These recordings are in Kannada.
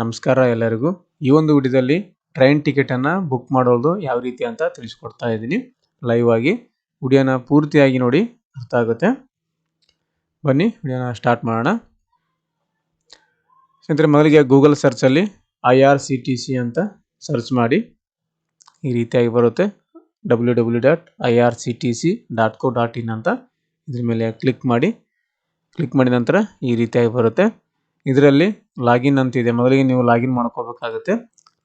ನಮಸ್ಕಾರ ಎಲ್ಲರಿಗೂ. ಈ ಒಂದು ವಿಡಿಯೋದಲ್ಲಿ ಟ್ರೈನ್ ಟಿಕೆಟನ್ನು ಬುಕ್ ಮಾಡೋದು ಯಾವ ರೀತಿ ಅಂತ ತಿಳಿಸ್ಕೊಡ್ತಾ ಇದ್ದೀನಿ. ಲೈವ್ ಆಗಿ ವಿಡಿಯೋನ ಪೂರ್ತಿಯಾಗಿ ನೋಡಿ ಅರ್ಥ ಆಗುತ್ತೆ. ಬನ್ನಿ ವಿಡಿಯೋನ ಸ್ಟಾರ್ಟ್ ಮಾಡೋಣ. ಸ್ನೇಹಿತರೆ, ಮೊದಲಿಗೆ Google ಸರ್ಚಲ್ಲಿ I R C T C ಅಂತ ಸರ್ಚ್ ಮಾಡಿ. ಈ ರೀತಿಯಾಗಿ ಬರುತ್ತೆ. W W dot I R C T C dot co dot in ಅಂತ ಇದ್ರ ಮೇಲೆ ಕ್ಲಿಕ್ ಮಾಡಿ. ಕ್ಲಿಕ್ ಮಾಡಿದ ನಂತರ ಈ ರೀತಿಯಾಗಿ ಬರುತ್ತೆ. ಇದರಲ್ಲಿ ಲಾಗಿನ್ ಅಂತಿದೆ ಮೊದಲಿಗೆ ನೀವು ಲಾಗಿನ್ ಮಾಡ್ಕೋಬೇಕಾಗುತ್ತೆ.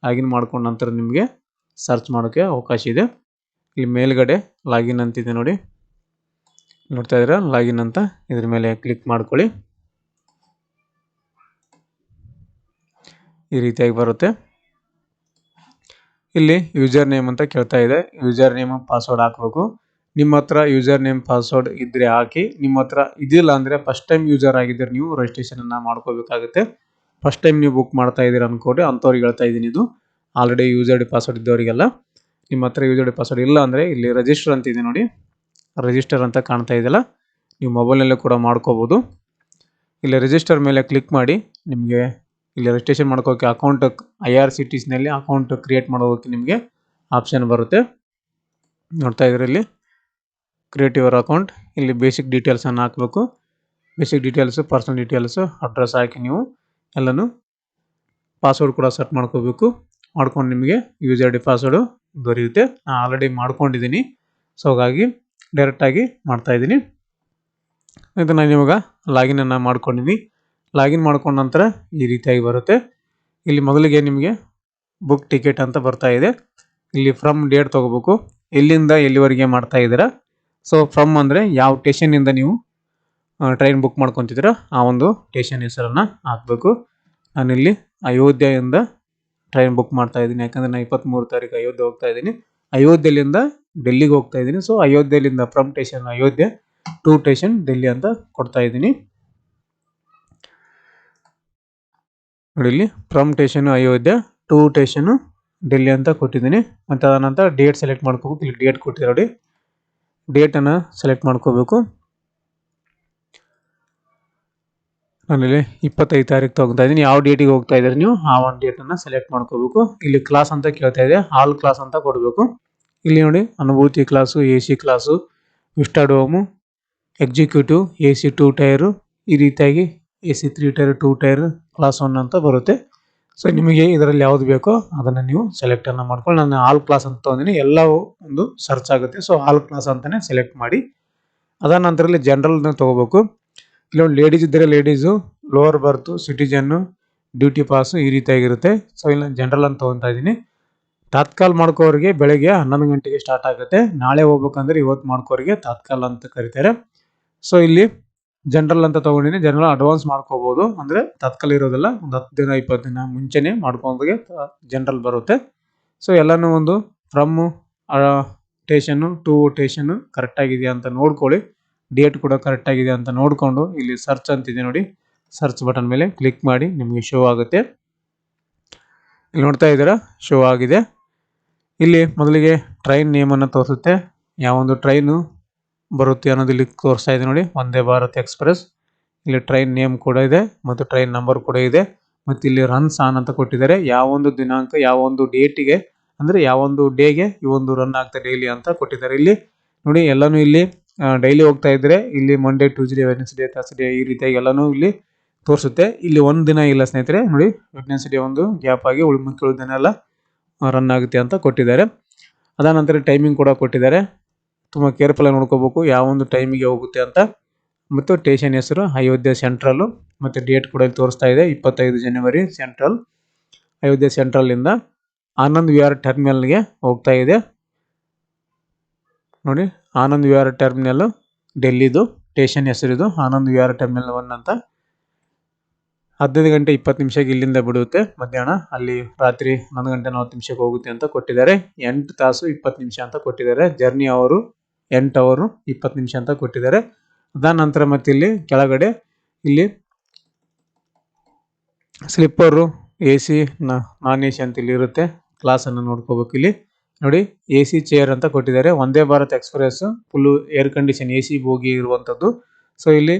ಲಾಗಿನ್ ಮಾಡ್ಕೊಂಡ ನಂತರ ನಿಮಗೆ ಸರ್ಚ್ ಮಾಡೋಕ್ಕೆ ಅವಕಾಶ ಇದೆ. ಇಲ್ಲಿ ಮೇಲ್ಗಡೆ ಲಾಗಿನ್ ಅಂತಿದೆ ನೋಡಿ. ನೋಡ್ತಾ ಇದ್ದೀರಾ? ಲಾಗಿನ್ ಅಂತ ಇದ್ರ ಮೇಲೆ ಕ್ಲಿಕ್ ಮಾಡ್ಕೊಳ್ಳಿ. ಈ ರೀತಿಯಾಗಿ ಬರುತ್ತೆ. ಇಲ್ಲಿ ಯೂಸರ್ ನೇಮ್ ಅಂತ ಕೇಳ್ತಾ ಇದೆ. ಯೂಸರ್ ನೇಮ್, ಪಾಸ್ವರ್ಡ್ ಹಾಕಬೇಕು. ನಿಮ್ಮ ಹತ್ರ ಯೂಸರ್ ನೇಮ್, ಪಾಸ್ವರ್ಡ್ ಇದ್ರೆ ಹಾಕಿ ನಿಮ್ಮ ಹತ್ರ ಇದಿಲ್ಲ ಅಂದರೆ ಫಸ್ಟ್ ಟೈಮ್ ಯೂಸರ್ ಆಗಿದ್ದರೆ ನೀವು ರಿಜಿಸ್ಟ್ರೇಷನನ್ನು ಮಾಡ್ಕೋಬೇಕಾಗುತ್ತೆ. ಫಸ್ಟ್ ಟೈಮ್ ನೀವು ಬುಕ್ ಮಾಡ್ತಾ ಇದ್ದೀರಾ ಅಂದ್ಕೊಂಡ್ರೆ ಅಂಥವ್ರಿಗೆ ಹೇಳ್ತಾ ಇದ್ದೀನಿ ಇದು. ಆಲ್ರೆಡಿ ಯೂಸರ್ ಡಿ ಪಾಸ್ವರ್ಡ್ ಇದ್ದವರಿಗೆಲ್ಲ. ನಿಮ್ಮ ಹತ್ರ ಯೂಸರ್ ಪಾಸ್ವರ್ಡ್ ಇಲ್ಲ ಅಂದರೆ ಇಲ್ಲಿ ರಿಜಿಸ್ಟರ್ ಅಂತ ಇದೆ ನೋಡಿ. ರಿಜಿಸ್ಟರ್ ಅಂತ ಕಾಣ್ತಾ ಇದೆಯಲ್ಲ? ನೀವು ಮೊಬೈಲ್ನಲ್ಲೇ ಕೂಡ ಮಾಡ್ಕೋಬೋದು. ಇಲ್ಲಿ ರಿಜಿಸ್ಟರ್ ಮೇಲೆ ಕ್ಲಿಕ್ ಮಾಡಿ, ನಿಮಗೆ ಇಲ್ಲಿ ರಿಜಿಸ್ಟ್ರೇಷನ್ ಮಾಡ್ಕೋಕ್ಕೆ ಅಕೌಂಟ್ ಐ ಆರ್ ಸಿ ಟಿಸ್ನಲ್ಲಿ ಅಕೌಂಟ್ ಕ್ರಿಯೇಟ್ ಮಾಡೋದಕ್ಕೆ ನಿಮಗೆ ಆಪ್ಷನ್ ಬರುತ್ತೆ. ನೋಡ್ತಾ ಇದ್ರೆ ಇಲ್ಲಿ. ಕ್ರಿಯೇಟ್ ಯುವರ್ ಅಕೌಂಟ್ ಇಲ್ಲಿ ಬೇಸಿಕ್ ಡೀಟೇಲ್ಸನ್ನು ಹಾಕಬೇಕು. Basic details personal details address ಹಾಕಿ ನೀವು. ಎಲ್ಲನೂ ಪಾಸ್ವರ್ಡ್ ಕೂಡ ಸೆಟ್ ಮಾಡ್ಕೋಬೇಕು. ಮಾಡ್ಕೊಂಡು ನಿಮಗೆ ಯೂಸರ್ ಡಿ ಪಾಸ್ವರ್ಡು ದೊರೆಯುತ್ತೆ. ನಾನು ಆಲ್ರೆಡಿ ಮಾಡ್ಕೊಂಡಿದ್ದೀನಿ. ಸೊ ಹಾಗಾಗಿ ಡೈರೆಕ್ಟಾಗಿ ಮಾಡ್ತಾಯಿದ್ದೀನಿ ಇದು ನಾನು ಇವಾಗ ಲಾಗಿನನ್ನು ಮಾಡ್ಕೊಂಡಿದ್ದೀನಿ ಲಾಗಿನ್ ಮಾಡ್ಕೊಂಡ ನಂತರ ಈ ರೀತಿಯಾಗಿ ಬರುತ್ತೆ. ಇಲ್ಲಿ ಮೊದಲಿಗೆ ನಿಮಗೆ ಬುಕ್ ಟಿಕೆಟ್ ಅಂತ ಬರ್ತಾ ಇದೆ. ಇಲ್ಲಿ ಫ್ರಮ್ ಡೇಟ್ ತೊಗೋಬೇಕು. ಎಲ್ಲಿಂದ ಎಲ್ಲಿವರೆಗೆ ಮಾಡ್ತಾ ಇದ್ದೀರಾ? ಸೊ ಫ್ರಮ್ ಅಂದರೆ ಯಾವ ಟೇಷನಿಂದ ನೀವು ಟ್ರೈನ್ ಬುಕ್ ಮಾಡ್ಕೊತಿದ್ದೀರೋ ಆ ಒಂದು ಟೇಷನ್ ಹೆಸರನ್ನು ಹಾಕಬೇಕು. ನಾನಿಲ್ಲಿ ಅಯೋಧ್ಯೆಯಿಂದ ಟ್ರೈನ್ ಬುಕ್ ಮಾಡ್ತಾ ಇದ್ದೀನಿ. ಯಾಕಂದರೆ ನಾನು ಇಪ್ಪತ್ತ್ಮೂರು ತಾರೀಕು ಅಯೋಧ್ಯೆ ಹೋಗ್ತಾ ಇದ್ದೀನಿ. ಅಯೋಧ್ಯೆಯಿಂದ ಡೆಲ್ಲಿಗೆ ಹೋಗ್ತಾ ಇದ್ದೀನಿ. So ಅಯೋಧ್ಯೆಯಿಂದ from station Ayodhya to station Delhi ಅಂತ ಕೊಡ್ತಾ ಇದ್ದೀನಿ. ಇಲ್ಲಿ from station Ayodhya to station Delhi ಅಂತ ಕೊಟ್ಟಿದ್ದೀನಿ. ಮತ್ತು ಅದ ನಂತರ ಡೇಟ್ ಸೆಲೆಕ್ಟ್ ಮಾಡ್ಕೋಬೇಕು. ಇಲ್ಲಿ ಡೇಟ್ ಕೊಟ್ಟಿದೆ ನೋಡಿ. ಡೇಟನ್ನು ಸೆಲೆಕ್ಟ್ ಮಾಡ್ಕೋಬೇಕು. ನಾನಿಲ್ಲಿ ಇಪ್ಪತ್ತೈದು ತಾರೀಕು ತಗೊತಾ ಇದ್ದೀನಿ. ಯಾವ ಡೇಟಿಗೆ ಹೋಗ್ತಾ ಇದ್ದೀರಿ ನೀವು? ಆ ಒಂದು ಡೇಟನ್ನು ಸೆಲೆಕ್ಟ್ ಮಾಡ್ಕೋಬೇಕು. ಇಲ್ಲಿ ಕ್ಲಾಸ್ ಅಂತ ಕೇಳ್ತಾ ಇದೆ. ಆಲ್ ಕ್ಲಾಸ್ ಅಂತ ಕೊಡಬೇಕು. ಇಲ್ಲಿ ನೋಡಿ, Anubhuti class A C class vistadome executive A C two tier ಈ ರೀತಿಯಾಗಿ A C three tier two tier class one ಅಂತ ಬರುತ್ತೆ. ಸೊ ನಿಮಗೆ ಇದರಲ್ಲಿ ಯಾವ್ದು ಬೇಕೋ ಅದನ್ನು ನೀವು ಸೆಲೆಕ್ಟನ್ನು ಮಾಡ್ಕೊಂಡು ನಾನು ಆಲ್ ಕ್ಲಾಸ್ ಅಂತ ತೊಗೊಂಡಿನಿ. ಎಲ್ಲವೂ ಒಂದು ಸರ್ಚ್ ಆಗುತ್ತೆ. ಸೊ ಆಲ್ ಕ್ಲಾಸ್ ಅಂತಲೇ ಸೆಲೆಕ್ಟ್ ಮಾಡಿ. ಅದಾದ ನಂತರ ಇಲ್ಲಿ ಜನರಲ್ನ ತೊಗೋಬೇಕು. ಇಲ್ಲೊಂದು ಲೇಡೀಸ್ ಇದ್ದರೆ ladies lower berth citizen duty pass ಈ ರೀತಿಯಾಗಿರುತ್ತೆ. ಸೊ ಇಲ್ಲಿ ನಾನು ಜನರಲ್ ಅಂತ ತೊಗೊತಾ ಇದ್ದೀನಿ. ತಾತ್ಕಾಲ್ ಮಾಡ್ಕೋರಿಗೆ ಬೆಳಗ್ಗೆ ಹನ್ನೊಂದು ಗಂಟೆಗೆ ಸ್ಟಾರ್ಟ್ ಆಗುತ್ತೆ. ನಾಳೆ ಹೋಗ್ಬೇಕಂದ್ರೆ ಇವತ್ತು ಮಾಡ್ಕೋರಿಗೆ ತಾತ್ಕಾಲ್ ಅಂತ ಕರೀತಾರೆ. ಸೊ ಇಲ್ಲಿ ಜನರಲ್ ಅಂತ ತಗೊಂಡಿನಿ. ಜನರಲ್ ಅಡ್ವಾನ್ಸ್ ಮಾಡ್ಕೋಬಹುದು ಅಂದ್ರೆ ತತ್ಕಾಲ ಇರೋದಿಲ್ಲ, ಒಂದು ಹತ್ತು ದಿನ ಇಪ್ಪತ್ತು ದಿನ ಮುಂಚೆನೆ ಮಾಡ್ಕೊಂಡಾಗೆ ಜನರಲ್ ಬರುತ್ತೆ. ಸೊ ಎಲ್ಲಾನು ಒಂದು from station to station correct ಆಗಿದೆಯಾ ಅಂತ ನೋಡ್ಕೊಳ್ಳಿ. ಡೇಟ್ ಕೂಡ ಕರೆಕ್ಟ್ ಕರೆಕ್ಟಾಗಿದೆ ಅಂತ ನೋಡಿಕೊಂಡು ಇಲ್ಲಿ ಸರ್ಚ್ ಅಂತಿದೆ ನೋಡಿ. ಸರ್ಚ್ ಬಟನ್ ಮೇಲೆ ಕ್ಲಿಕ್ ಮಾಡಿ ನಿಮಗೆ ಶೋ ಆಗುತ್ತೆ. ಇಲ್ಲಿ ನೋಡ್ತಾ ಇದ್ದೀರಾ? ಶೋ ಆಗಿದೆ. ಇಲ್ಲಿ ಮೊದಲಿಗೆ ಟ್ರೈನ್ ನೇಮನ್ನು ತೋರಿಸುತ್ತೆ. ಯಾವೊಂದು ಟ್ರೈನು ಬರುತ್ತೆ ಅನ್ನೋದು ಇಲ್ಲಿ ತೋರಿಸ್ತಾ ಇದೆ ನೋಡಿ. ವಂದೇ ಭಾರತ್ ಎಕ್ಸ್ಪ್ರೆಸ್. ಇಲ್ಲಿ ಟ್ರೈನ್ ನೇಮ್ ಕೂಡ ಇದೆ ಮತ್ತು ಟ್ರೈನ್ ನಂಬರ್ ಕೂಡ ಇದೆ. ಮತ್ತು ಇಲ್ಲಿ ರನ್ಸ್ ಆನ್ ಅಂತ ಕೊಟ್ಟಿದ್ದಾರೆ. ಯಾವೊಂದು ದಿನಾಂಕ ಯಾವೊಂದು ಡೇಟಿಗೆ, ಅಂದರೆ ಯಾವೊಂದು ಡೇಗೆ ಈ ಒಂದು ರನ್ ಆಗ್ತಾ ಡೈಲಿ ಅಂತ ಕೊಟ್ಟಿದ್ದಾರೆ ಇಲ್ಲಿ. ನೋಡಿ, ಎಲ್ಲನೂ ಇಲ್ಲಿ ಡೈಲಿ ಹೋಗ್ತಾ ಇದ್ದರೆ ಇಲ್ಲಿ ಮಂಡೇ ಟ್ಯೂಸ್ಡೇ ವೆನ್ಸ್ಡೇ ಥರ್ಸ್ಡೇ ಈ ರೀತಿಯಾಗಿ ಎಲ್ಲನೂ ಇಲ್ಲಿ ತೋರಿಸುತ್ತೆ. ಇಲ್ಲಿ ಒಂದು ದಿನ ಇಲ್ಲ ಸ್ನೇಹಿತರೆ, ನೋಡಿ ವೆಡ್ನೆಸ್ಡೇ ಒಂದು ಗ್ಯಾಪ್ ಆಗಿ ಉಳಿ ದಿನ ಎಲ್ಲ ರನ್ ಆಗುತ್ತೆ ಅಂತ ಕೊಟ್ಟಿದ್ದಾರೆ. ಅದಾದ ನಂತರ ಟೈಮಿಂಗ್ ಕೂಡ ಕೊಟ್ಟಿದ್ದಾರೆ. ತುಂಬ ಕೇರ್ಫುಲ್ಲಾಗಿ ನೋಡ್ಕೋಬೇಕು ಯಾವ ಒಂದು ಟೈಮಿಗೆ ಹೋಗುತ್ತೆ ಅಂತ. ಮತ್ತು ಸ್ಟೇಷನ್ ಹೆಸರು ಅಯೋಧ್ಯೆ ಸೆಂಟ್ರಲ್ಲು ಮತ್ತು ಡೇಟ್ ಕೂಡ ಇಲ್ಲಿ ತೋರಿಸ್ತಾ ಇದೆ, ಇಪ್ಪತ್ತೈದು ಜನವರಿ ಸೆಂಟ್ರಲ್ ಅಯೋಧ್ಯೆ ಸೆಂಟ್ರಲ್ಲಿಂದ ಆನಂದ್ ವಿಹಾರ್ ಟರ್ಮಿನಲ್ಗೆ ಹೋಗ್ತಾ ಇದೆ. ನೋಡಿ, ಆನಂದ್ ವಿಹಾರ್ ಟರ್ಮಿನಲ್ ಡೆಲ್ಲಿದು ಸ್ಟೇಷನ್ ಹೆಸರಿದು ಆನಂದ್ ವಿಹಾರ್ ಟರ್ಮಿನಲ್ ಒನ್ ಅಂತ. ಹದಿನೈದು ಗಂಟೆ ಇಪ್ಪತ್ತು ನಿಮಿಷಕ್ಕೆ ಇಲ್ಲಿಂದ ಬಿಡುತ್ತೆ, ಮಧ್ಯಾಹ್ನ. ಅಲ್ಲಿ ರಾತ್ರಿ ಹನ್ನೊಂದು ಗಂಟೆ ನಲ್ವತ್ತು ನಿಮಿಷಕ್ಕೆ ಹೋಗುತ್ತೆ ಅಂತ ಕೊಟ್ಟಿದ್ದಾರೆ. ಎಂಟು ತಾಸು ಇಪ್ಪತ್ತು ನಿಮಿಷ ಅಂತ ಕೊಟ್ಟಿದ್ದಾರೆ. ಜರ್ನಿ ಅವರು ಎಂಟು ಅವರು ಇಪ್ಪತ್ತು ನಿಮಿಷ ಅಂತ ಕೊಟ್ಟಿದ್ದಾರೆ. ಅದಾದ ನಂತರ ಮತ್ತೆ ಇಲ್ಲಿ ಕೆಳಗಡೆ ಇಲ್ಲಿ sleeper, A C non A C ಅಂತ ಇಲ್ಲಿ ಇರುತ್ತೆ. ಕ್ಲಾಸನ್ನು ನೋಡ್ಕೋಬೇಕು ಇಲ್ಲಿ. ನೋಡಿ, ಎ ಸಿ ಚೇರ್ ಅಂತ ಕೊಟ್ಟಿದ್ದಾರೆ. Vande Bharat express full air condition A C bogie ಇರುವಂಥದ್ದು ಸೊ ಇಲ್ಲಿ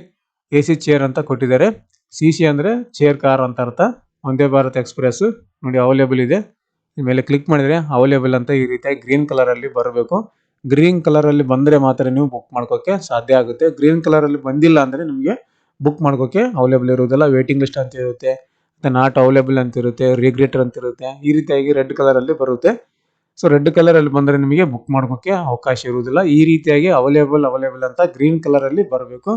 ಎ ಸಿ ಚೇರ್ ಅಂತ ಕೊಟ್ಟಿದ್ದಾರೆ. ಸಿ ಸಿ ಅಂದರೆ ಚೇರ್ ಕಾರ್ ಅಂತ ಅರ್ಥ. ವಂದೇ ಭಾರತ್ ಎಕ್ಸ್ಪ್ರೆಸ್ ನೋಡಿ ಅವೈಲೇಬಲ್ ಇದೆ. ಮೇಲೆ ಕ್ಲಿಕ್ ಮಾಡಿದರೆ ಅವೈಲೇಬಲ್ ಅಂತ ಈ ರೀತಿಯಾಗಿ ಗ್ರೀನ್ ಕಲರ್ ಅಲ್ಲಿ ಬರಬೇಕು. ಗ್ರೀನ್ ಕಲರ್ ಅಲ್ಲಿ ಬಂದ್ರೆ ಮಾತ್ರ ನೀವು ಬುಕ್ ಮಾಡ್ಕೋಕೆ ಸಾಧ್ಯ ಆಗುತ್ತೆ. ಗ್ರೀನ್ ಕಲರ್ ಅಲ್ಲಿ ಬಂದಿಲ್ಲ ಅಂದ್ರೆ ನಿಮಗೆ ಬುಕ್ ಮಾಡ್ಕೋಕೆ ಅವೈಲೇಬಲ್ ಇರುವುದಿಲ್ಲ. ವೇಟಿಂಗ್ ಲಿಸ್ಟ್ ಅಂತ ಇರುತ್ತೆ ನಾಟ್ ಅವೈಲೇಬಲ್ ಅಂತ ಇರುತ್ತೆ ರಿಗ್ರೇಟರ್ ಅಂತ ಇರುತ್ತೆ, ಈ ರೀತಿಯಾಗಿ ರೆಡ್ ಕಲರ್ ಅಲ್ಲಿ ಬರುತ್ತೆ. ಸೊ ರೆಡ್ ಕಲರ್ ಅಲ್ಲಿ ಬಂದ್ರೆ ನಿಮಗೆ ಬುಕ್ ಮಾಡ್ಕೋಕೆ ಅವಕಾಶ ಇರುವುದಿಲ್ಲ. ಈ ರೀತಿಯಾಗಿ ಅವೈಲೇಬಲ್ ಅವೈಲೇಬಲ್ ಅಂತ ಗ್ರೀನ್ ಕಲರ್ ಅಲ್ಲಿ ಬರಬೇಕು.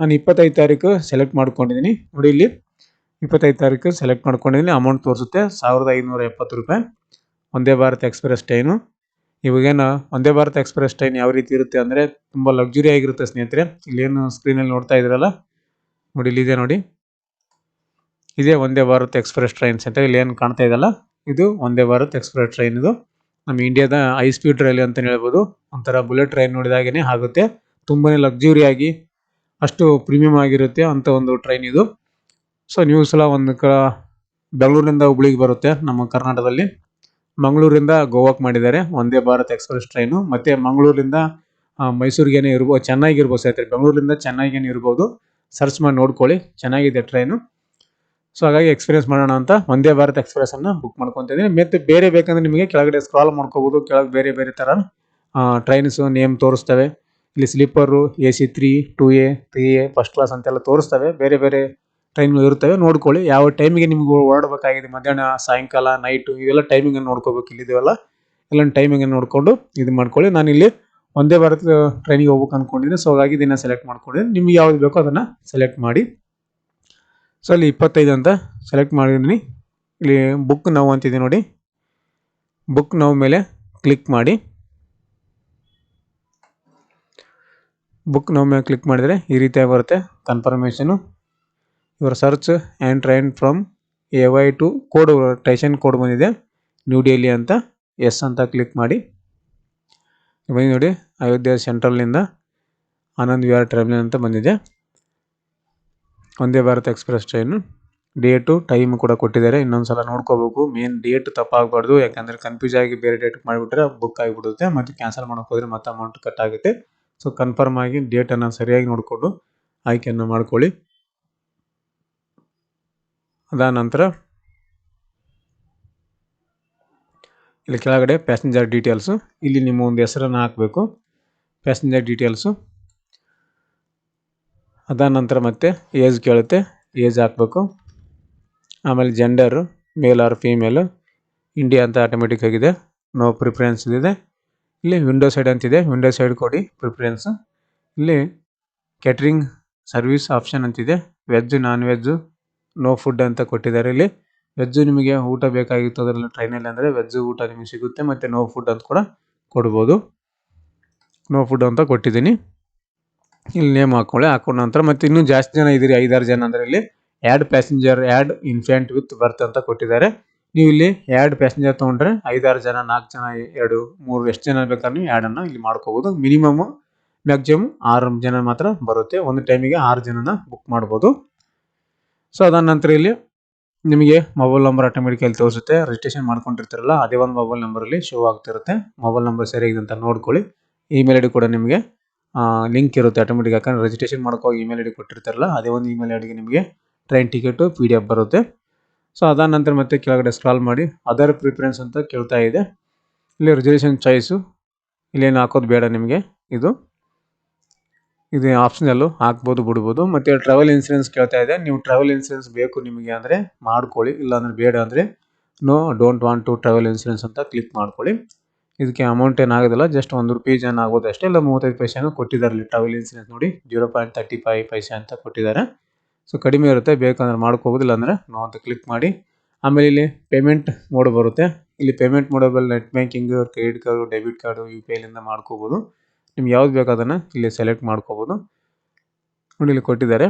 ನಾನು ಇಪ್ಪತ್ತೈದು ತಾರೀಕು ಸೆಲೆಕ್ಟ್ ಮಾಡ್ಕೊಂಡಿದ್ದೀನಿ. ನೋಡಿ ಇಲ್ಲಿ, ಇಪ್ಪತ್ತೈದು ತಾರೀಕು ಸೆಲೆಕ್ಟ್ ಮಾಡ್ಕೊಂಡಿದ್ದೀನಿ. ಅಮೌಂಟ್ ತೋರಿಸುತ್ತೆ. ಸಾವಿರದ ಐನೂರ ಎಪ್ಪತ್ತು ರೂಪಾಯಿ. ಒಂದೇ ಭಾರತ್ ಎಕ್ಸ್ಪ್ರೆಸ್ ಟ್ರೈನು. ಇವಾಗೇನು ವಂದೇ ಭಾರತ್ ಎಕ್ಸ್ಪ್ರೆಸ್ ಟ್ರೈನ್ ಯಾವ ರೀತಿ ಇರುತ್ತೆ ಅಂದರೆ ತುಂಬ ಲಕ್ಸುರಿ ಆಗಿರುತ್ತೆ ಸ್ನೇಹಿತರೆ. ಇಲ್ಲೇನು ಸ್ಕ್ರೀನಲ್ಲಿ ನೋಡ್ತಾ ಇದ್ದೀರಲ್ಲ? ನೋಡಿ ಇಲ್ಲಿದೆ ನೋಡಿ. ಇದೇ ವಂದೇ ಭಾರತ್ ಎಕ್ಸ್ಪ್ರೆಸ್ ಟ್ರೈನ್ಸ್ ಅಂತ ಇಲ್ಲಿ ಏನು ಕಾಣ್ತಾ ಇದೆಯಲ್ಲ? ಇದು ವಂದೇ ಭಾರತ್ ಎಕ್ಸ್ಪ್ರೆಸ್ ಟ್ರೈನ್ ಇದು. ನಮ್ಮ ಇಂಡಿಯಾದ ಹೈ ಸ್ಪೀಡ್ ರೈಲ್ ಅಂತ ಹೇಳ್ಬೋದು. ಒಂಥರ ಬುಲೆಟ್ ಟ್ರೈನ್ ನೋಡಿದಾಗೇ ಆಗುತ್ತೆ. ತುಂಬಾ ಲಕ್ಸುರಿಯಾಗಿ ಅಷ್ಟು ಪ್ರೀಮಿಯಂ ಆಗಿರುತ್ತೆ ಅಂತ ಒಂದು ಟ್ರೈನ್ ಇದು. ಸೊ ನೀವು ಸಲ ಒಂದು ಕ ಬೆಂಗಳೂರಿನಿಂದ ಹುಬ್ಳಿಗೆ ಬರುತ್ತೆ ನಮ್ಮ ಕರ್ನಾಟಕದಲ್ಲಿ. ಮಂಗಳೂರಿಂದ ಗೋವಾಕ್ಕೆ ಮಾಡಿದ್ದಾರೆ. Vande Bharat express train. ಮತ್ತು ಮಂಗಳೂರಿಂದ ಮೈಸೂರಿಗೇನೆ ಇರ್ಬೋದು ಚೆನ್ನಾಗಿರ್ಬೋದು ಸ್ನೇಹಿತರೆ ಬೆಂಗಳೂರಿಂದ ಚೆನ್ನಾಗೇನೆ ಇರ್ಬೋದು. ಸರ್ಚ್ ಮಾಡಿ ನೋಡ್ಕೊಳ್ಳಿ. ಚೆನ್ನಾಗಿದೆ ಟ್ರೈನು. ಸೊ, ಹಾಗಾಗಿ ಎಕ್ಸ್ಪೀರಿಯನ್ಸ್ ಮಾಡೋಣ ಅಂತ ವಂದೇ ಭಾರತ್ ಎಕ್ಸ್ಪ್ರೆಸ್ ಅನ್ನ ಬುಕ್ ಮಾಡ್ಕೊತಿದ್ದೀನಿ ಮತ್ತೆ ಬೇರೆ ಬೇಕಂದ್ರೆ ನಿಮಗೆ ಕೆಳಗಡೆ ಸ್ಕ್ರಾಲ್ ಮಾಡ್ಕೋಬಹುದು ಕೆಳಗೆ ಬೇರೆ ಬೇರೆ ಥರ ಟ್ರೈನ್ಸ್ ನೇಮ್ ತೋರಿಸ್ತವೆ. ಇಲ್ಲಿ sleeper, A C three, two A, three A, first class ಅಂತೆಲ್ಲ ತೋರಿಸ್ತವೆ. ಬೇರೆ ಬೇರೆ ಟ್ರೈನ್ಗಳು ಇರುತ್ತವೆ, ನೋಡ್ಕೊಳ್ಳಿ. ಯಾವ ಟೈಮಿಗೆ ನಿಮ್ಗೆ ಹೊರಡಬೇಕಾಗಿದೆ ಮಧ್ಯಾಹ್ನ, ಸಾಯಂಕಾಲ ನೈಟು ಇವೆಲ್ಲ ಟೈಮಿಂಗನ್ನು ನೋಡ್ಕೋಬೇಕು. ಇಲ್ಲಿದೆವಲ್ಲ ಎಲ್ಲ ಟೈಮಿಂಗನ್ನು ನೋಡಿಕೊಂಡು ಇದು ಮಾಡ್ಕೊಳ್ಳಿ. ಇಲ್ಲಿ ಒಂದೇ ಭಾರತ ಟ್ರೈನಿಗೆ ಹೋಗ್ಬೇಕು ಅಂದ್ಕೊಂಡಿದ್ದೀನಿ ಸೊ ಹಾಗಾಗಿ ಇದನ್ನು ಸೆಲೆಕ್ಟ್ ಮಾಡ್ಕೊಂಡಿದ್ದೀನಿ ನಿಮ್ಗೆ ಯಾವ್ದು ಬೇಕೋ ಅದನ್ನು ಸೆಲೆಕ್ಟ್ ಮಾಡಿ. ಸೊ ಅಲ್ಲಿ ಇಪ್ಪತ್ತೈದು ಅಂತ ಸೆಲೆಕ್ಟ್ ಮಾಡಿದ್ದೀನಿ. ಇಲ್ಲಿ ಬುಕ್ ನಾವು ಅಂತಿದೆ ನೋಡಿ. ಬುಕ್ ನಾವು ಮೇಲೆ ಕ್ಲಿಕ್ ಮಾಡಿ. ಬುಕ್ ನಾವು ಮೇಲೆ ಕ್ಲಿಕ್ ಮಾಡಿದರೆ ಈ ರೀತಿಯಾಗಿ ಬರುತ್ತೆ confirmation your search and train from A Y to code station code ಬಂದಿದೆ. ನ್ಯೂ ಡೆಲ್ಲಿ ಅಂತ ಎಸ್ ಅಂತ ಕ್ಲಿಕ್ ಮಾಡಿ. ಬನ್ನಿ ನೋಡಿ ಅಯೋಧ್ಯೆ ಸೆಂಟ್ರಲ್ನಿಂದ ಆನಂದ್ ವಿಹಾರ್ ಟ್ರಾವೆಲಿಂಗ್ ಅಂತ ಬಂದಿದೆ. Vande Bharat express train date time ಕೂಡ ಕೊಟ್ಟಿದ್ದಾರೆ. ಇನ್ನೊಂದು ಸಲ ನೋಡ್ಕೋಬೇಕು. ಮೇನ್ ಡೇಟ್ ತಪ್ಪಾಗಬಾರ್ದು. ಯಾಕಂದರೆ ಕನ್ಫ್ಯೂಸ್ ಆಗಿ ಬೇರೆ ಡೇಟ್ ಮಾಡಿಬಿಟ್ರೆ ಬುಕ್ ಆಗಿಬಿಡುತ್ತೆ. ಮತ್ತು ಕ್ಯಾನ್ಸಲ್ ಮಾಡೋಕೆ ಹೋದರೆ ಮತ್ತೆ ಅಮೌಂಟ್ ಕಟ್ ಆಗುತ್ತೆ. ಸೊ ಕನ್ಫರ್ಮ್ ಆಗಿ ಡೇಟನ್ನು ಸರಿಯಾಗಿ ನೋಡಿಕೊಂಡು ಆಯ್ಕೆಯನ್ನು ಮಾಡ್ಕೊಳ್ಳಿ. ಅದಾದ ನಂತರ ಇಲ್ಲಿ ಕೆಳಗಡೆ ಪ್ಯಾಸೆಂಜರ್ ಡೀಟೇಲ್ಸು ಇಲ್ಲಿ ನಿಮ್ಮ ಒಂದು ಹೆಸರನ್ನು ಹಾಕಬೇಕು. ಪ್ಯಾಸೆಂಜರ್ ಡೀಟೇಲ್ಸು ಅದಾದ ನಂತರ ಮತ್ತೆ ಏಜ್ ಕೇಳುತ್ತೆ. ಏಜ್ ಹಾಕಬೇಕು. ಆಮೇಲೆ gender male or female India ಅಂತ ಆಟೋಮೆಟಿಕ್ ಆಗಿದೆ. ನೋ ಪ್ರಿಫರೆನ್ಸ್ ಇದೆ. ಇಲ್ಲಿ ವಿಂಡೋ ಸೈಡ್ ಅಂತಿದೆ ವಿಂಡೋ ಸೈಡ್ ಕೊಡಿ ಪ್ರಿಫರೆನ್ಸು ಇಲ್ಲಿ ಕ್ಯಾಟ್ರಿಂಗ್ ಸರ್ವಿಸ್ ಆಪ್ಷನ್ ಅಂತಿದೆ veg non veg no food ಅಂತ ಕೊಟ್ಟಿದ್ದಾರೆ ಇಲ್ಲಿ. ವೆಜ್ಜು ನಿಮಗೆ ಊಟ ಬೇಕಾಗಿತ್ತು ಅದರಲ್ಲಿ ಟ್ರೈನಲ್ಲಿ ಅಂದರೆ ವೆಜ್ಜು ಊಟ ನಿಮಗೆ ಸಿಗುತ್ತೆ, ಮತ್ತು ನೋ ಫುಡ್ ಅಂತ ಕೂಡ ಕೊಡ್ಬೋದು. ನೋ ಫುಡ್ ಅಂತ ಕೊಟ್ಟಿದ್ದೀನಿ. ಇಲ್ಲಿ ನೇಮ್ ಹಾಕ್ಕೊಳ್ಳಿ ಹಾಕೊಂಡ ನಂತರ ಮತ್ತೆ ಇನ್ನೂ ಜಾಸ್ತಿ ಜನ ಇದ್ದೀರಿ, ಐದಾರು ಜನ ಅಂದರೆ ಇಲ್ಲಿ add passenger add infant with berth ಅಂತ ಕೊಟ್ಟಿದ್ದಾರೆ. ನೀವು ಇಲ್ಲಿ ಆ್ಯಡ್ ಪ್ಯಾಸೆಂಜರ್ ತೊಗೊಂಡ್ರೆ ಐದಾರು ಜನ, ನಾಲ್ಕು ಜನ, ಎರಡು, ಮೂರು, ಎಷ್ಟು ಜನ ಬೇಕಾದ್ರೆ ನೀವು ಆ್ಯಡನ್ನು ಇಲ್ಲಿ ಮಾಡ್ಕೋಬೋದು. ಮಿನಿಮಮ್ ಮ್ಯಾಕ್ಸಿಮಮ್ ಆರು ಜನ ಮಾತ್ರ ಬರುತ್ತೆ. ಒಂದು ಟೈಮಿಗೆ ಆರು ಜನನ ಬುಕ್ ಮಾಡ್ಬೋದು. ಸೊ ಅದಾದ ನಂತರ ಇಲ್ಲಿ ನಿಮಗೆ ಮೊಬೈಲ್ ನಂಬರ್ ಆಟೋಮೆಟಿಕಲ್ಲಿ ತೋರಿಸುತ್ತೆ. ರಿಜಿಸ್ಟ್ರೇಷನ್ ಮಾಡ್ಕೊಂಡಿರ್ತಾರಲ್ಲ, ಅದೇ ಒಂದು ಮೊಬೈಲ್ ನಂಬರಲ್ಲಿ ಶೋ ಆಗ್ತಿರುತ್ತೆ. ಮೊಬೈಲ್ ನಂಬರ್ ಸರಿಯಾಗಿದೆ ಅಂತ ನೋಡ್ಕೊಳ್ಳಿ. ಇಮೇಲ್ ಐ ಡಿ ಕೂಡ ನಿಮಗೆ ಲಿಂಕ್ ಇರುತ್ತೆ ಆಟೋಮೆಟಿಕ್ ಯಾಕಂದ್ರೆ ರಿಜಿಸ್ಟ್ರೇಷನ್ ಮಾಡ್ಕೋ ಇಮೇಲ್ ಐ ಡಿ ಕೊಟ್ಟಿರ್ತಾರಲ್ಲ, ಅದೇ ಒಂದು ಇಮೇಲ್ ಐ ಡಿಗೆ ನಿಮಗೆ train ticket P D F ಬರುತ್ತೆ. ಸೊ ಅದಾದ ನಂತರ ಮತ್ತೆ ಕೆಳಗಡೆ ಸ್ಕ್ರಾಲ್ ಮಾಡಿ. ಅದರ್ ಪ್ರಿಫರೆನ್ಸ್ ಅಂತ ಕೇಳ್ತಾ ಇದೆ. ಇಲ್ಲಿ ರಿಸರ್ವೇಷನ್ ಚಾಯ್ಸು ಇಲ್ಲೇನು ಹಾಕೋದು ಬೇಡ ನಿಮಗೆ. ಇದು ಇದು ಆಪ್ಷನಲ್ಲು ಹಾಕ್ಬೋದು, ಬಿಡ್ಬೋದು. ಮತ್ತು ಟ್ರಾವೆಲ್ ಇನ್ಸೂರೆನ್ಸ್ ಕೇಳ್ತಾ ಇದೆ. ನೀವು ಟ್ರಾವೆಲ್ ಇನ್ಸೂರೆನ್ಸ್ ಬೇಕು ನಿಮಗೆ ಅಂದರೆ ಮಾಡ್ಕೊಳ್ಳಿ. ಇಲ್ಲಾಂದರೆ ಬೇಡ ಅಂದರೆ no don't want to travel insurance ಅಂತ ಕ್ಲಿಕ್ ಮಾಡ್ಕೊಳ್ಳಿ. ಇದಕ್ಕೆ ಅಮೌಂಟ್ ಏನಾಗೋದಿಲ್ಲ. ಜಸ್ಟ್ ಒಂದು ರೂಪಾಯಿ ಜನ ಆಗೋದು ಅಷ್ಟೇ. ಇಲ್ಲ, ಮೂವತ್ತೈದು ಪೈಸೆನೂ ಕೊಟ್ಟಿದ್ದಾರೆ ಇಲ್ಲಿ ಟ್ರಾವೆಲ್ ಇನ್ಸೂರೆನ್ಸ್ ನೋಡಿ. Zero point thirty five paise ಅಂತ ಕೊಟ್ಟಿದ್ದಾರೆ. ಸೊ ಕಡಿಮೆ ಇರುತ್ತೆ. ಬೇಕಂದ್ರೆ ಮಾಡ್ಕೋಬೋದಿಲ್ಲ ಅಂದರೆ ನೋ ಅಂತ ಕ್ಲಿಕ್ ಮಾಡಿ. ಆಮೇಲೆ ಇಲ್ಲಿ ಪೇಮೆಂಟ್ ಮೋಡ್ ಬರುತ್ತೆ. ಇಲ್ಲಿ payment ಮೋಡಬಲ್ net banking credit card debit card U P ಐಲಿಂದ ಮಾಡ್ಕೋಬೋದು. ನಿಮ್ಗೆ ಯಾವ್ದು ಬೇಕು ಅದನ್ನು ಇಲ್ಲಿ ಸೆಲೆಕ್ಟ್ ಮಾಡ್ಕೋಬೋದು. ನೋಡಿ ಇಲ್ಲಿ ಕೊಟ್ಟಿದ್ದಾರೆ.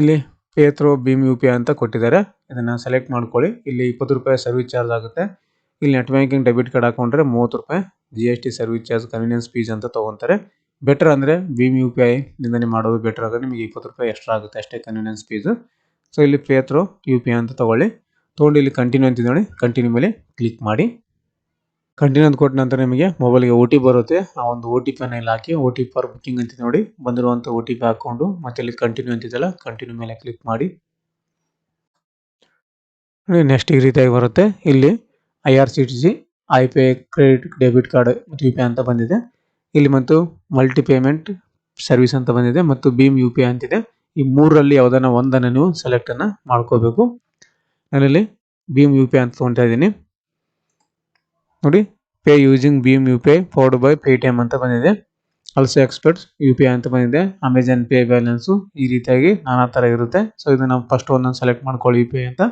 ಇಲ್ಲಿ ಪೇ ಥ್ರೋ ಭೀಮ್ ಯು ಪಿ ಐ ಅಂತ ಕೊಟ್ಟಿದ್ದಾರೆ. ಇದನ್ನು ಸೆಲೆಕ್ಟ್ ಮಾಡ್ಕೊಳ್ಳಿ. ಇಲ್ಲಿ ಇಪ್ಪತ್ತು ರೂಪಾಯಿ ಸರ್ವಿಸ್ ಚಾರ್ಜ್ ಆಗುತ್ತೆ. ಇಲ್ಲಿ ನೆಟ್ ಬ್ಯಾಂಕಿಂಗ್ ಡೆಬಿಟ್ ಕಾರ್ಡ್ ಹಾಕೊಂಡ್ರೆ ಮೂವತ್ತು ರೂಪಾಯಿ G S T service charge convenience fees ಅಂತ ತೊಗೊತಾರೆ. ಬೆಟರ್ ಅಂದರೆ ಭೀಮ್ ಯು ಪಿ ಐನಿಂದನೇ ಮಾಡೋದು ಬೆಟರ್ ಆಗುತ್ತೆ ನಿಮಗೆ ಇಪ್ಪತ್ತು ರೂಪಾಯಿ ಎಕ್ಸ್ಟ್ರಾ ಆಗುತ್ತೆ. ಅಷ್ಟೇ ಕನ್ವೀನಿಯನ್ಸ್ ಫೀಸು ಸೊ ಇಲ್ಲಿ pay through U P I ಅಂತ ತೊಗೊಳ್ಳಿ. ತೊಗೊಂಡು ಇಲ್ಲಿ ಕಂಟಿನ್ಯೂ ಅಂತಿದೆ ನೋಡಿ. ಕಂಟಿನ್ಯೂ ಮೇಲೆ ಕ್ಲಿಕ್ ಮಾಡಿ. ಕಂಟಿನ್ಯೂ ಅಂತ ಕೊಟ್ಟ ನಂತರ ನಿಮಗೆ ಮೊಬೈಲ್ಗೆ ಒ ಟಿ ಬರುತ್ತೆ. ಆ ಒಂದು ಒ ಟಿ ಪಿಯನ್ನು ಇಲ್ಲಿ ಹಾಕಿ ಒ ಟಿ ಫಾರ್ ಬುಕ್ಕಿಂಗ್ ಅಂತ ನೋಡಿ ಬಂದಿರುವಂಥ ಒ ಟಿ ಪಿ ಹಾಕ್ಕೊಂಡು ಮತ್ತೆ ಇಲ್ಲಿ ಕಂಟಿನ್ಯೂ ಅಂತಿದ್ದಲ್ಲ ಕಂಟಿನ್ಯೂ ಮೇಲೆ ಕ್ಲಿಕ್ ಮಾಡಿ. ನೆಕ್ಸ್ಟ್ ಈ ರೀತಿಯಾಗಿ ಬರುತ್ತೆ. ಇಲ್ಲಿ I R C T C I pay credit debit card U P I ಅಂತ ಬಂದಿದೆ. ಇಲ್ಲಿ ಮತ್ತು ಮಲ್ಟಿ ಪೇಮೆಂಟ್ ಸರ್ವಿಸ್ ಅಂತ ಬಂದಿದೆ ಮತ್ತು ಭೀಮ್ ಯು ಪಿ ಐ ಅಂತಿದೆ. ಈ ಮೂರರಲ್ಲಿ ಯಾವುದನ್ನ ಒಂದನ್ನು ನೀವು ಸೆಲೆಕ್ಟನ್ನು ಮಾಡ್ಕೋಬೇಕು. ನಾನಿಲ್ಲಿ ಭೀಮ್ ಯು ಪಿ ಐ ಅಂತ ತೊಗೊಳ್ತಾ ಇದ್ದೀನಿ ನೋಡಿ pay using Bhim U P I powered by Paytm ಅಂತ ಬಂದಿದೆ. Also experts U P I ಅಂತ ಬಂದಿದೆ. ಅಮೆಜಾನ್ ಪೇ ಬ್ಯಾಲೆನ್ಸು ಈ ರೀತಿಯಾಗಿ ನಾನಾ ಥರ ಇರುತ್ತೆ. ಸೊ ಇದು ನಾವು ಫಸ್ಟ್ ಒಂದೊಂದು ಸೆಲೆಕ್ಟ್ ಮಾಡ್ಕೊಳ್ಳಿ ಯು ಪಿ ಐ ಅಂತ.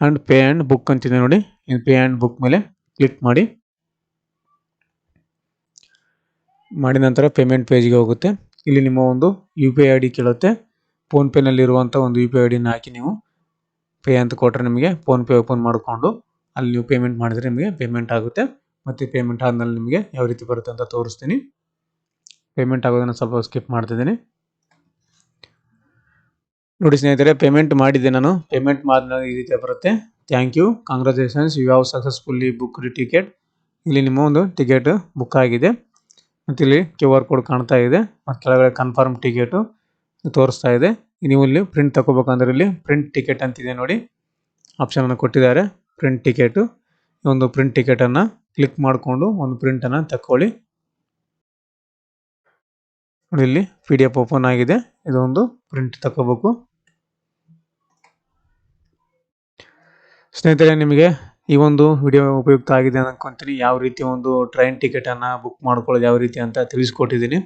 ಆ್ಯಂಡ್ ಪೇ ಆ್ಯಂಡ್ ಬುಕ್ ಅಂತಿದೆ ನೋಡಿ. ಇದು ಪೇ ಆ್ಯಂಡ್ ಬುಕ್ ಮೇಲೆ ಕ್ಲಿಕ್ ಮಾಡಿ. ಮಾಡಿದ ನಂತರ ಪೇಮೆಂಟ್ ಪೇಜ್ಗೆ ಹೋಗುತ್ತೆ. ಇಲ್ಲಿ ನಿಮ್ಮ ಒಂದು U P I I D ಕೇಳುತ್ತೆ ಫೋನ್ಪೇನಲ್ಲಿರುವಂಥ ಒಂದು ಯು ಪಿ ಐ ಡಿನ ಹಾಕಿ ನೀವು ಪೇ ಅಂತ ಕೊಟ್ಟರೆ ನಿಮಗೆ ಫೋನ್ಪೇ ಓಪನ್ ಮಾಡಿಕೊಂಡು ಅಲ್ಲಿ ನೀವು ಪೇಮೆಂಟ್ ಮಾಡಿದರೆ ನಿಮಗೆ ಪೇಮೆಂಟ್ ಆಗುತ್ತೆ. ಮತ್ತು ಪೇಮೆಂಟ್ ಆದಮೇಲೆ ನಿಮಗೆ ಯಾವ ರೀತಿ ಬರುತ್ತೆ ಅಂತ ತೋರಿಸ್ತೀನಿ. ಪೇಮೆಂಟ್ ಆಗೋದನ್ನು ಸ್ವಲ್ಪ ಸ್ಕಿಪ್ ಮಾಡ್ತಿದ್ದೀನಿ. ನೋಡಿ ಸ್ನೇಹಿತರೆ ಪೇಮೆಂಟ್ ಮಾಡಿದ್ದೆ ನಾನು. ಪೇಮೆಂಟ್ ಮಾಡಿದ್ಮೇಲೆ ಈ ರೀತಿ ಬರುತ್ತೆ. Thank you congratulations you have successfully book ticket ಇಲ್ಲಿ ನಿಮ್ಮ ಒಂದು ಟಿಕೆಟ್ ಬುಕ್ ಆಗಿದೆ. ಮತ್ತು ಇಲ್ಲಿ ಕ್ಯೂ ಆರ್ ಕೋಡ್ ಕಾಣ್ತಾ ಇದೆ. ಮತ್ತು ಕೆಳಗಡೆ ಕನ್ಫರ್ಮ್ ಟಿಕೆಟು ತೋರಿಸ್ತಾ ಇದೆ. ನೀವು ಇಲ್ಲಿ ಪ್ರಿಂಟ್ ತಗೋಬೇಕಂದ್ರೆ ಇಲ್ಲಿ ಪ್ರಿಂಟ್ ಟಿಕೆಟ್ ಅಂತಿದೆ ನೋಡಿ. ಆಪ್ಷನನ್ನು ಕೊಟ್ಟಿದ್ದಾರೆ. ಪ್ರಿಂಟ್ ಟಿಕೆಟು ಒಂದು ಪ್ರಿಂಟ್ ಟಿಕೆಟನ್ನು ಕ್ಲಿಕ್ ಮಾಡಿಕೊಂಡು ಒಂದು ಪ್ರಿಂಟನ್ನು ತಕ್ಕೊಳ್ಳಿ. ನೋಡಿ ಇಲ್ಲಿ ಪಿ ಡಿ ಎಫ್ ಓಪನ್ ಆಗಿದೆ. ಇದೊಂದು ಪ್ರಿಂಟ್ ತಗೋಬೇಕು ಸ್ನೇಹಿತರೆ, ನಿಮಗೆ ಈ ಒಂದು ವಿಡಿಯೋ ಉಪಯುಕ್ತ ಆಗಿದೆ ಅನ್ಕೊಂತೀನಿ. ಯಾವ ರೀತಿ ಒಂದು ಟ್ರೈನ್ ಟಿಕೆಟನ್ನು ಬುಕ್ ಮಾಡ್ಕೊಳ್ಳೋದು, ಯಾವ ರೀತಿ ಅಂತ ತಿಳಿಸ್ಕೊಟ್ಟಿದ್ದೀನಿ.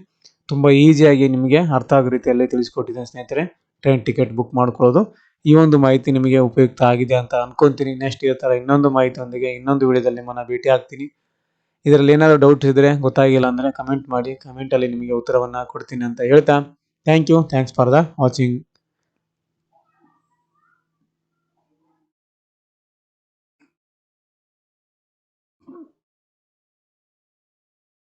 ತುಂಬ ಈಸಿಯಾಗಿ ನಿಮಗೆ ಅರ್ಥ ಆಗೋ ರೀತಿಯಲ್ಲಿ ತಿಳಿಸ್ಕೊಟ್ಟಿದ್ದೀನಿ ಸ್ನೇಹಿತರೆ. ಟ್ರೈನ್ ಟಿಕೆಟ್ ಬುಕ್ ಮಾಡ್ಕೊಳ್ಳೋದು. ಈ ಒಂದು ಮಾಹಿತಿ ನಿಮಗೆ ಉಪಯುಕ್ತ ಆಗಿದೆ ಅಂತ ಅನ್ಕೊಂತೀನಿ. ನೆಕ್ಸ್ಟ್ ಇದೇ ಥರ ಇನ್ನೊಂದು ಮಾಹಿತಿಯೊಂದಿಗೆ ಇನ್ನೊಂದು ವಿಡಿಯೋದಲ್ಲಿ ನಿಮ್ಮನ್ನು ಭೇಟಿ ಆಗ್ತೀನಿ. ಇದರಲ್ಲಿ ಏನಾದರೂ ಡೌಟ್ ಇದ್ದರೆ ಗೊತ್ತಾಗಿಲ್ಲ ಅಂದರೆ ಕಮೆಂಟ್ ಮಾಡಿ. ಕಮೆಂಟಲ್ಲಿ ನಿಮಗೆ ಉತ್ತರವನ್ನು ಕೊಡ್ತೀನಿ ಅಂತ ಹೇಳ್ತಾ. Thank you thanks for the watching